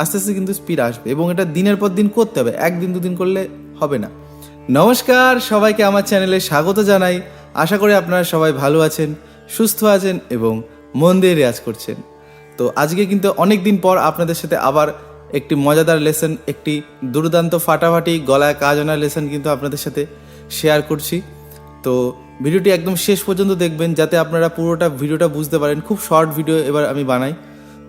আস্তে আস্তে কিন্তু স্পিড আসবে এবং এটা দিনের পর দিন করতে হবে। একদিন দুদিন করলে হবে না। নমস্কার, সবাইকে আমার চ্যানেলে স্বাগত জানাই। আশা করি আপনারা সবাই ভালো আছেন, সুস্থ আছেন এবং মন দিয়ে রেয়াজ করছেন। তো আজকে কিন্তু অনেক দিন পর আপনাদের সাথে আবার একটি মজাদার লেসন একটি দুর্দান্ত ফাটাফাটি গলায় কাজ আনার লেসন কিন্তু আপনাদের সাথে শেয়ার করছি। তো ভিডিওটি একদম শেষ পর্যন্ত দেখবেন যাতে আপনারা পুরোটা ভিডিওটা বুঝতে পারেন। খুব শর্ট ভিডিও এবার আমি বানাই।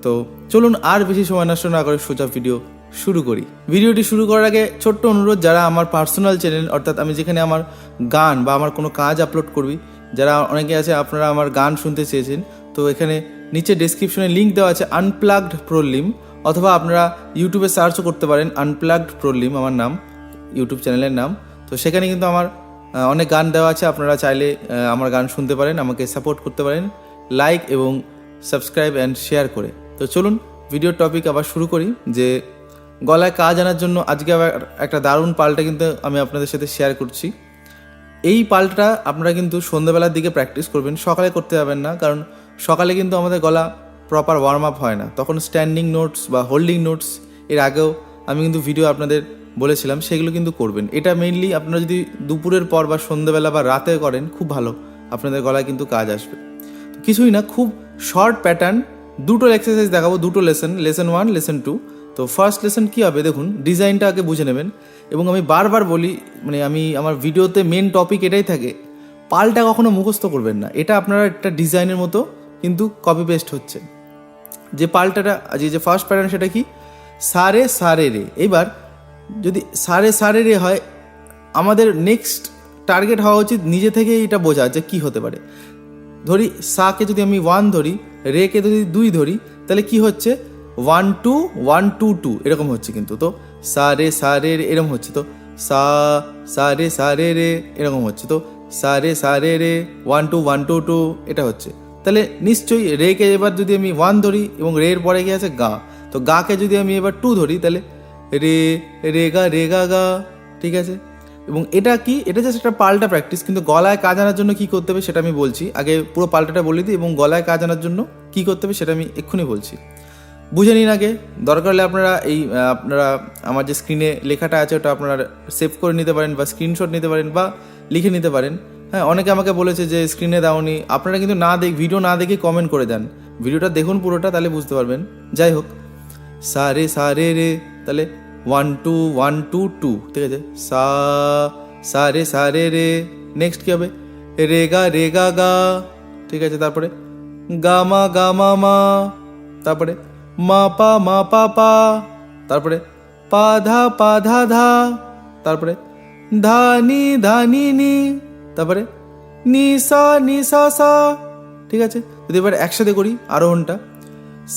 তো চলুন আর বেশি সময় নষ্ট না করে সোজা ভিডিও শুরু করি। ভিডিওটি শুরু করার আগে ছোট্ট অনুরোধ, যারা আমার পার্সোনাল চ্যানেল অর্থাৎ আমি যেখানে আমার গান বা আমার কোনো কাজ আপলোড করবি, যারা অনেকে আছে, আপনারা আমার গান শুনতে চেয়েছেন, তো এখানে নিচে ডেসক্রিপশনে লিঙ্ক দেওয়া আছে আনপ্লাগড প্রোলিম অথবা আপনারা ইউটিউবে সার্চও করতে পারেন আনপ্লাগড প্রোলিম আমার নাম ইউটিউব চ্যানেলের নাম। তো সেখানে কিন্তু আমার অনেক গান দেওয়া আছে, আপনারা চাইলে আমার গান শুনতে পারেন, আমাকে সাপোর্ট করতে পারেন। লাইক এবং সাবস্ক্রাইব অ্যান্ড শেয়ার করে। তো চলুন ভিডিওর টপিক আবার শুরু করি, যে গলায় কাজ আনার জন্য আজকে আবার একটা দারুণ পাল্টা কিন্তু আমি আপনাদের সাথে শেয়ার করছি। এই পাল্টা আপনারা কিন্তু সন্ধ্যাবেলার দিকে প্র্যাকটিস করবেন, সকালে করতে যাবেন না, কারণ সকালে কিন্তু আমাদের গলা প্রপার ওয়ার্ম আপ হয় না। তখন স্ট্যান্ডিং নোটস বা হোল্ডিং নোটস এর আগেও আমি কিন্তু ভিডিও আপনাদের বলেছিলাম, সেগুলো কিন্তু করবেন। এটা মেইনলি আপনারা যদি দুপুরের পর বা সন্ধ্যাবেলা বা রাতে করেন, খুব ভালো। আপনাদের গলায় কিন্তু কাজ আসবে। কিছুই না, খুব শর্ট প্যাটার্ন দুটো এক্সারসাইজ দেখাবো, দুটো lesson lesson one lesson two তো ফার্স্ট লেসন কী হবে, দেখুন ডিজাইনটা আগে বুঝে নেবেন। এবং আমি বারবার বলি মানে আমি, আমার ভিডিওতে মেন টপিক এটাই থাকে, পালটা কখনো মুখস্থ করবেন না। এটা আপনারা একটা ডিজাইনের মতো কিন্তু কপি পেস্ট হচ্ছে। যে পাল্টাটা, যে ফার্স্ট প্যাটার্ন সেটা কি? সারে সারে রে। এবার যদি সারে সারে রে হয়, আমাদের নেক্সট টার্গেট হওয়া উচিত নিজে থেকে এটা বোঝা যে কি হতে পারে। ধরি, সাকে যদি আমি ওয়ান ধরি, রেকে যদি দুই ধরি, তাহলে কি হচ্ছে? One two one two two এরকম হচ্ছে কিন্তু। তো সা রে সা রে এরকম হচ্ছে। তো সা সা রে সা রে রে এরকম হচ্ছে। তো সা রে সা রে রে one two one two two এটা হচ্ছে। তাহলে নিশ্চয়ই রেকে এবার যদি আমি ওয়ান ধরি এবং রে এর পরে গিয়ে আছে? গা। তো গাকে যদি আমি এবার টু ধরি, তাহলে রে রে গা রে গা গা, ঠিক আছে? এবং এটা কি? এটা জাস্ট একটা পাল্টা প্র্যাকটিস কিন্তু গলায় কাজ আনার জন্য কি করতে হবে সেটা আমি বলছি। আগে পুরো পাল্টাটা বলে দিই, এবং গলায় কাজ আনার জন্য কি করতে হবে সেটা আমি এক্ষুনি বলছি। বুঝে নিন আগে। দরকার হলে আপনারা এই আপনারা আমার যে স্ক্রিনে লেখাটা আছে, ওটা আপনারা সেভ করে নিতে পারেন, বা স্ক্রিনশট নিতে পারেন, বা লিখে নিতে পারেন। হ্যাঁ অনেকে আমাকে বলেছে যে স্ক্রিনে দাওনি। আপনারা কিন্তু না দেখ ভিডিও না দেখে কমেন্ট করে দেন। ভিডিওটা দেখুন পুরোটা, তাহলে বুঝতে পারবেন। যাই হোক। সারে সারে রে। তাহলে one two one two two ঠিক আছে? সা সা, রে সা, রে রে। নেক্সট কী হবে? রে, গা রে, গা ঠিক আছে, তারপরে গামা গামা মা। তারপরে মা, পা মা, পা পা। তারপরে পা, ধা পা, ধা ধা। তারপরে ধা, নি ধা, নি নি। তারপরে নি, সা নি, সা সা। ঠিক আছে? যদি এবার একসাথে করি আরোহণটা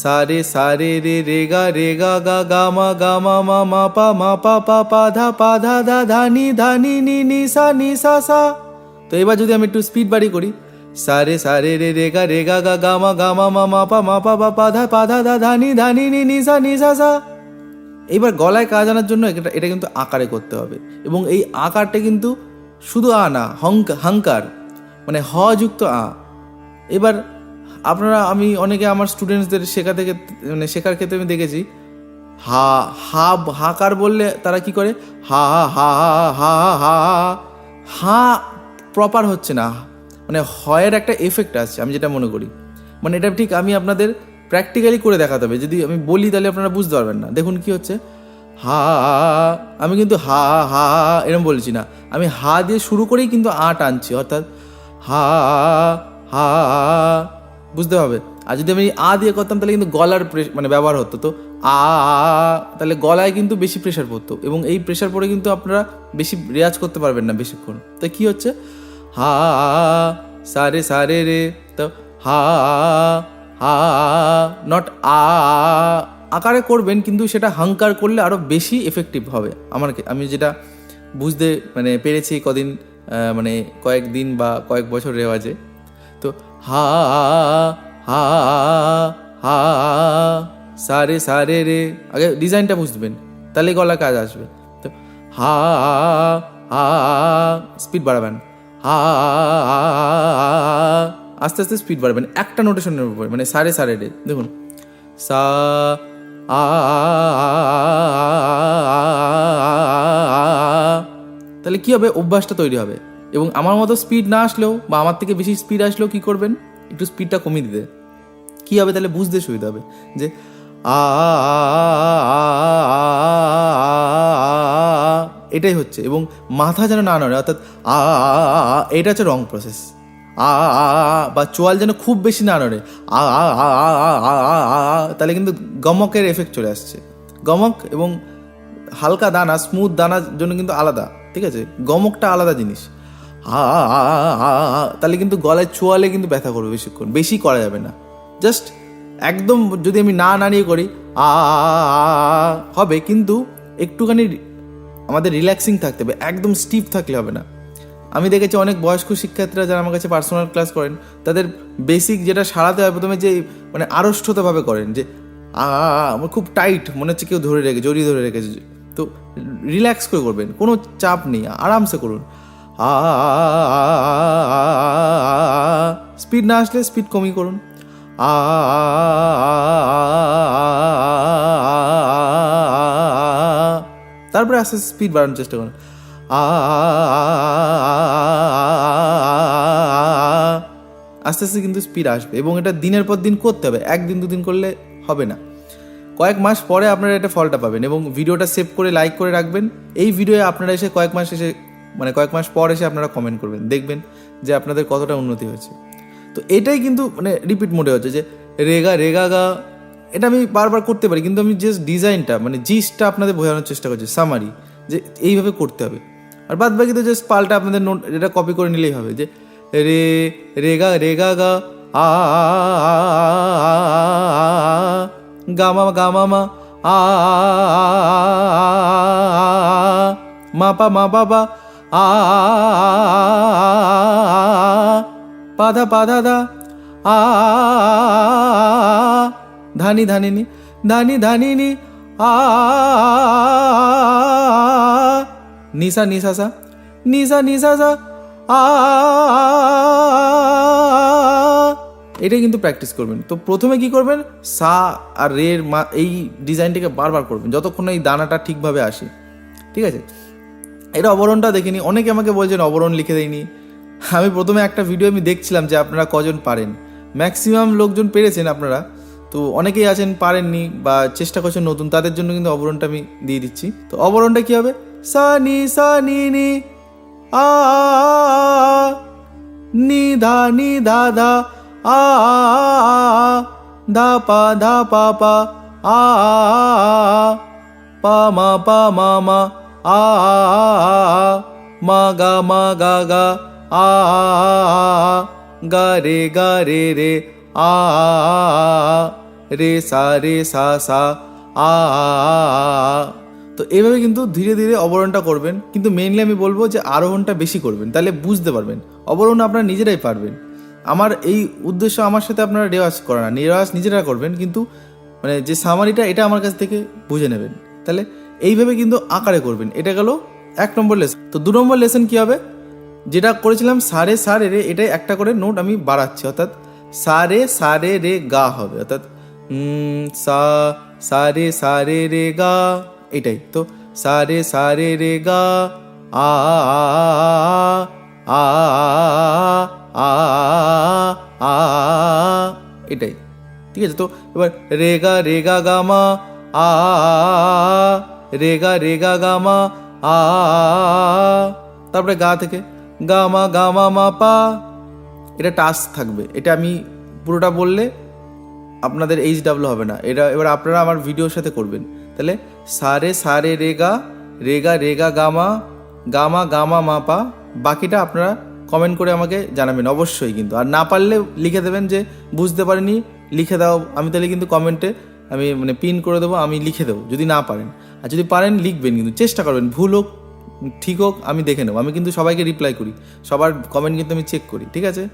সারে সারে রে রে গা রে গা গা গা মা গা মা মা মা পা মা পা পা পা ধা পা ধা ধা ধা নি ধা নি নি নি সা নি সা সা। তো এবার যদি আমি একটু স্পিড বাড়ি করি, সারে সারে রে রে গা রে গা গা গা মা গা মা মা মা পা মা পা পা পা ধা পা ধা ধা ধা নি ধা নি নি নি সা নি সা সা। এইবার গলায় কাজ আনার জন্য এটা এটা কিন্তু আকারে করতে হবে এবং এই আকারটা কিন্তু শুধু আ না, হংক হাঙ্কার মানে হ যুক্ত আ। এবার আপনারা আমি অনেকে আমার স্টুডেন্টসদের শেখা থেকে মানে শেখার ক্ষেত্রে আমি দেখেছি হা হা হাকার বললে তারা কি করে হা হা হা হা হা হা প্রপার হচ্ছে না মানে হয়ের একটা এফেক্ট আছে আমি যেটা মনে করি মানে এটা ঠিক আমি আপনাদের প্র্যাকটিক্যালি করে দেখাতে হবে যদি আমি বলি তাহলে আপনারা বুঝতে পারবেন না দেখুন কি হচ্ছে হা আমি কিন্তু হা হা এরকম বলছি না আমি হা দিয়ে শুরু করেই কিন্তু আ টানছি অর্থাৎ হা হা বুঝতে হবে আর যদি আমি আ দিয়ে করতাম, তাহলে কিন্তু গলার মানে ব্যবহার হতো। তো আ তাহলে গলায় কিন্তু বেশি প্রেশার পড়তো। এবং এই প্রেশার পড়ে কিন্তু আপনারা বেশি রেয়াজ করতে পারবেন না বেশিক্ষণ। তো কি হচ্ছে? হা সারে সারে রে তো হা হা নট আ, আকারে করবেন, কিন্তু সেটা হাঙ্কার করলে আরও বেশি এফেক্টিভ হবে। আমার আমি যেটা বুঝতে মানে পেরেছি কদিন মানে কয়েকদিন বা কয়েক বছর রেওয়াজে। তো হা হা হা, সারে সারে রে। আগে ডিজাইনটা বুঝবেন, তাহলে গলা কাজ আসবে। তো হা হা স্পিড বাড়াবেন। হা, আস্তে আস্তে স্পিড বাড়বেন। একটা নোটেশনের উপরে মানে সাড়ে সাড়ে রে। দেখুন। সা, আ, তাহলে কি হবে? অভ্যাসটা তৈরি হবে। এবং আমার মতো স্পিড না আসলেও বা আমার থেকে বেশি স্পিড আসলেও কি করবেন একটু স্পিডটা কমিয়ে দিতে কী হবে তাহলে বুঝতে সুবিধা হবে যে আ এটাই হচ্ছে এবং মাথা যেন না নড়ে অর্থাৎ আ এটা হচ্ছে রং প্রসেস আ বা চোয়াল যেন খুব বেশি না নড়ে আ তাহলে কিন্তু গমকের এফেক্ট চলে আসছে গমক এবং হালকা দানা স্মুথ দানার জন্য কিন্তু আলাদা ঠিক আছে গমকটা আলাদা জিনিস আ তাহলে কিন্তু গলায় চোয়ালে কিন্তু ব্যথা করবে বেশিক্ষণ বেশি করা যাবে না জাস্ট একদম যদি আমি না না নিয়ে করি আ হবে কিন্তু একটুখানি আমাদের রিল্যাক্সিং থাকতে হবে একদম স্টিফ থাকলে হবে না আমি দেখেছি অনেক বয়স্ক শিক্ষার্থীরা যারা আমার কাছে পার্সোনাল ক্লাস করেন তাদের বেসিক যেটা সারাতে হয় প্রথমে যে মানে আড়ষ্টতাভাবে করেন যে আমার খুব টাইট মনে হচ্ছে কেউ ধরে রেখে জড়িয়ে ধরে রেখেছে তো রিল্যাক্স করে করবেন কোনো চাপ নেই আরামসে করুন আ স্পিড না আসলে স্পিড কমই করুন আ তারপরে আস্তে আস্তে স্পিড বাড়ানোর চেষ্টা করুন আস্তে আস্তে কিন্তু স্পিড আসবে এবং এটা দিনের পর দিন করতে হবে একদিন দুদিন করলে হবে না কয়েক মাস পরে আপনারা এটা ফলটা পাবেন এবং ভিডিওটা সেভ করে লাইক করে রাখবেন এই ভিডিওয়ে আপনারা এসে কয়েক মাস এসে মানে কয়েক মাস পর এসে আপনারা কমেন্ট করবেন, দেখবেন যে আপনাদের কতটা উন্নতি হয়েছে। তো এটাই কিন্তু মানে রিপিট মোডে হচ্ছে যে রেগা রেগা গা, এটা আমি বারবার করতে পারি, কিন্তু আমি জাস্ট ডিজাইনটা মানে জিসটা আপনাদের বোঝানোর চেষ্টা করছি সামারি যে এইভাবে করতে হবে। আর বাদ বাকি তো জাস্ট পাল্টা আপনাদের নোট এটা কপি করে নিলেই হবে যে রে, রেগা রেগা গা, আ গামা গামা আ মা পা, মা বাবা আ পাধা পাধা দা, আ, ধানি, ধানিনি ধানি, ধানিনি, আ, নিসা সা, নিসা নিসা, সা, আ এটা কিন্তু প্র্যাকটিস করবেন। তো প্রথমে কি করবেন? সা আর রের মা, এই ডিজাইনটাকে বারবার করবেন, যতক্ষণ এই দানাটা ঠিকভাবে আসে। ঠিক আছে? এটা অবরণটা দেখিনি। অনেকে আমাকে বলছেন, অবরণ লিখে দেয়নি আমি প্রথমে একটা ভিডিও আমি দেখছিলাম যে আপনারা কজন পারেন। ম্যাক্সিমাম লোকজন পেরেছেন আপনারা। তো অনেকেই আছেন, পারেননি বা চেষ্টা করছেন নতুন, তাদের জন্য কিন্তু অবরণটা আমি দিয়ে দিচ্ছি। তো অবরণটা কি হবে? সা নি সা নি নি আ নি ধা নি ধা ধা আ ধা, পা ধা, পা পা আ, পা, মা পা, মা মা আ মা গা মা গা গা আ গা রে গা রে রে আ রে সা রে সা সা আ তো এইভাবে কিন্তু ধীরে ধীরে অবরোহণটা করবেন কিন্তু মেইনলি আমি বলব যে আরোহণটা বেশি করবেন তাহলে বুঝতে পারবেন অবরোহণ আপনারা নিজেরাই পারবেন আমার এই উদ্দেশ্য আমার সাথে আপনারা রেওয়াজ করা না রেওয়াজ নিজেরা করবেন কিন্তু মানে যে সামারিটা এটা আমার কাছ থেকে বুঝে নেবেন তাহলে এইভাবে কিন্তু আকারে করবেন এটা গেল এক নম্বর লেসন তো দু নম্বর লেসন কী হবে যেটা করেছিলাম সারে সারে রে এটাই একটা করে নোট আমি বাড়াচ্ছি অর্থাৎ সারে সারে রে গা হবে অর্থাৎ সা সারে সারে রে গা এটাই তো সারে সারে রে গা আ আ আ আ এটাই ঠিক আছে তো এবার রেগা রেগা গামা আ রেগা রেগা, গামা, আ তারপরে গা থেকে গামা গামা, মা, পা। এটা টাস থাকবে। এটা আমি পুরোটা বললে আপনাদের এইচ ডাব্লু হবে না। এটা এবার আপনারা আমার ভিডিওর সাথে করবেন। তাহলে সারে সারে, রেগা রেগা রেগা, গামা গামা গামা মাপা বাকিটা আপনারা কমেন্ট করে আমাকে জানাবেন। অবশ্যই কিন্তু। আর না পারলে লিখে দেবেন যে বুঝতে পারিনি, লিখে দাও। আমি তাহলে কিন্তু কমেন্টে আমি মানে পিন করে দেবো, আমি লিখে দেবো। যদি না পারেন। আর যদি পারেন, লিখবেন কিন্তু, চেষ্টা করবেন, ভুল হোক, ঠিক হোক, আমি দেখে নেব। আমি কিন্তু সবাইকে রিপ্লাই করি, সবার কমেন্ট কিন্তু আমি চেক করি, ঠিক আছে?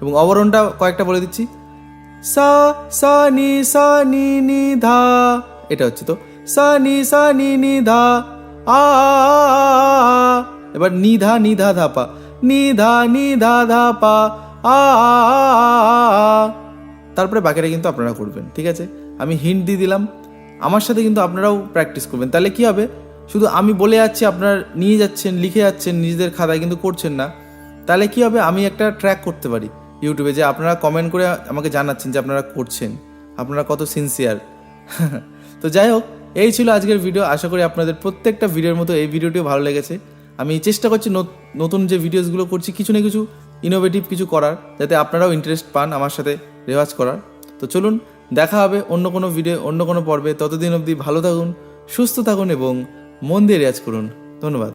এবং অবরণটা কয়েকটা বলে দিচ্ছি। সা সা, নি সা, নি নি, ধা, এটা হচ্ছে তো। সা, নি সা, নি নি, ধা, আ এবার নি, ধা নি, ধা ধা, পা। নি, ধা নি, ধা ধা, পা, আ। তারপরে বাকিটা কিন্তু আপনারা করবেন, ঠিক আছে? আমি হিন্ট দিয়ে দিলাম। আমার সাথে কিন্তু আপনারাও প্র্যাকটিস করবেন। তাহলে কি হবে? শুধু আমি বলে যাচ্ছি, আপনারা নিয়ে যাচ্ছেন, লিখে যাচ্ছেন, নিজেদের খাতায় কিন্তু করছেন না। তাহলে কি হবে? আমি একটা ট্র্যাক করতে পারি ইউটিউবে যে আপনারা কমেন্ট করে আমাকে জানাচ্ছেন যে আপনারা করছেন। আপনারা কত সিনসিয়ার তো যাই হোক, এই ছিল আজকের ভিডিও আশা করি আপনাদের প্রত্যেকটা ভিডিওর মতো এই ভিডিওটিও ভালো লেগেছে। আমি চেষ্টা করছি নত- নতুন যে ভিডিওসগুলো করছি, কিছু না কিছু ইনোভেটিভ কিছু করার, যাতে আপনারাও ইন্টারেস্ট পান আমার সাথে রেওয়াজ করার। তো চলুন দেখা হবে অন্য কোনো ভিডিও অন্য কোনো পর্বে। ততদিন অবধি ভালো থাকুন, সুস্থ থাকুন এবং মন দিয়ে রেয়াজ করুন। ধন্যবাদ।